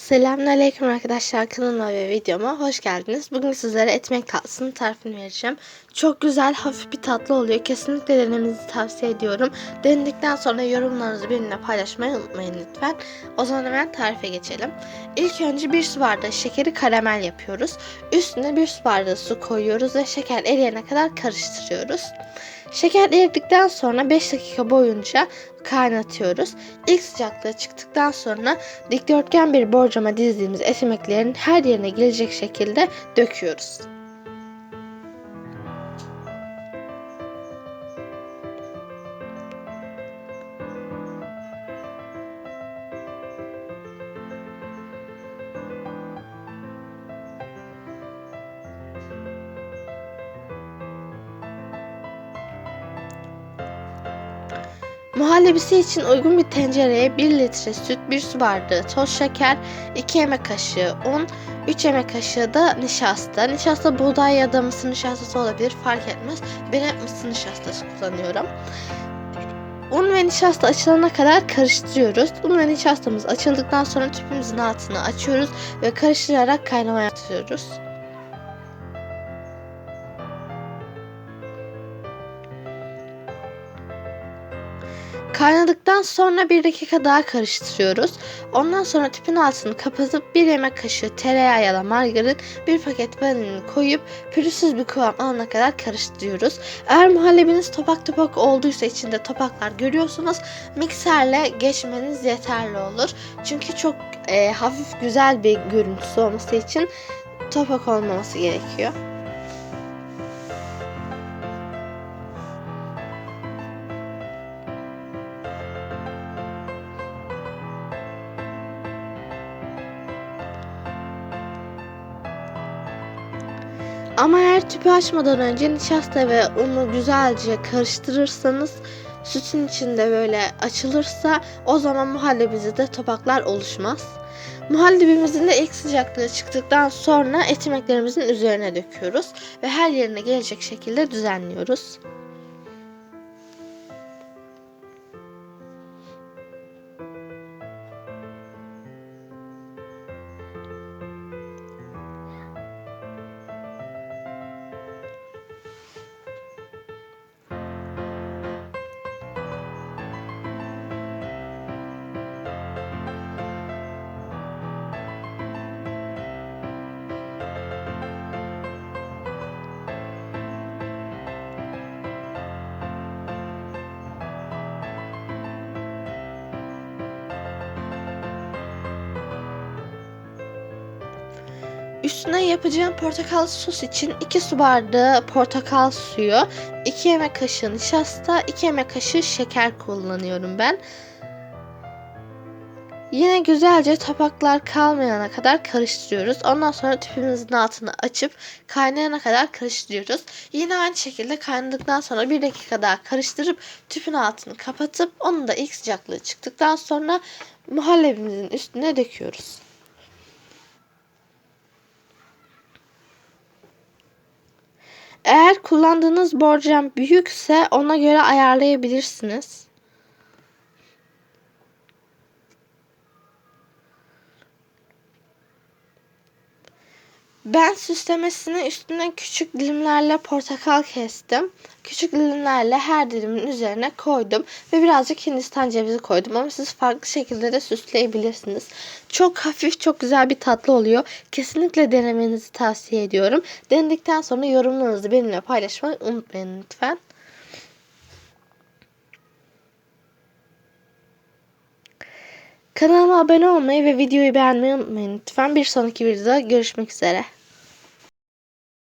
Selamünaleyküm arkadaşlar kanalıma ve videoma hoş geldiniz. Bugün sizlere etmek tatlısının tarifini vereceğim. Çok güzel hafif bir tatlı oluyor. Kesinlikle denemenizi tavsiye ediyorum. Denedikten sonra yorumlarınızı benimle paylaşmayı unutmayın lütfen. O zaman hemen tarife geçelim. İlk önce bir su bardağı şekeri karamel yapıyoruz. Üstüne bir su bardağı su koyuyoruz ve şeker eriyene kadar karıştırıyoruz. Şeker eridikten sonra 5 dakika boyunca kaynatıyoruz. İlk sıcaklığı çıktıktan sonra dikdörtgen bir borcama dizdiğimiz etimeklerin her yerine gelecek şekilde döküyoruz. Muhallebisi için uygun bir tencereye 1 litre süt, 1 su bardağı toz şeker, 2 yemek kaşığı un, 3 yemek kaşığı da nişasta. Nişasta buğday ya da mısır nişastası olabilir fark etmez. Ben hep mısır nişastası kullanıyorum. Un ve nişasta açılana kadar karıştırıyoruz. Un ve nişastamız açıldıktan sonra tüpümüzün altını açıyoruz ve karıştırarak kaynamaya atıyoruz. Kaynadıktan sonra bir dakika daha karıştırıyoruz. Ondan sonra tüpün altını kapatıp bir yemek kaşığı tereyağı ya da margarin, bir paket vanilini koyup pürüzsüz bir kıvam alana kadar karıştırıyoruz. Eğer muhallebiniz topak topak olduysa içinde topaklar görüyorsunuz mikserle geçmeniz yeterli olur. Çünkü çok e, hafif güzel bir görüntüsü olması için topak olmaması gerekiyor. Ama eğer tüpü açmadan önce nişasta ve unu güzelce karıştırırsanız sütün içinde böyle açılırsa o zaman muhallebimizde topaklar oluşmaz. Muhallebimizin de ilk sıcaklığı çıktıktan sonra etimeklerimizin üzerine döküyoruz ve her yerine gelecek şekilde düzenliyoruz. Üstüne yapacağım portakal sos için 2 su bardağı portakal suyu, 2 yemek kaşığı nişasta, 2 yemek kaşığı şeker kullanıyorum ben. Yine güzelce tabaklar kalmayana kadar karıştırıyoruz. Ondan sonra tüpümüzün altını açıp kaynayana kadar karıştırıyoruz. Yine aynı şekilde kaynadıktan sonra bir dakika daha karıştırıp tüpün altını kapatıp onu da ilk sıcaklığı çıktıktan sonra muhallebimizin üstüne döküyoruz. Eğer kullandığınız borcam büyükse ona göre ayarlayabilirsiniz. Ben süslemesini üstüne küçük dilimlerle portakal kestim. Küçük dilimlerle her dilimin üzerine koydum ve birazcık hindistan cevizi koydum ama siz farklı şekilde de süsleyebilirsiniz. Çok hafif, çok güzel bir tatlı oluyor. Kesinlikle denemenizi tavsiye ediyorum. Denedikten sonra yorumlarınızı benimle paylaşmayı unutmayın lütfen. Kanalıma abone olmayı ve videoyu beğenmeyi unutmayın lütfen. Bir sonraki videoda görüşmek üzere.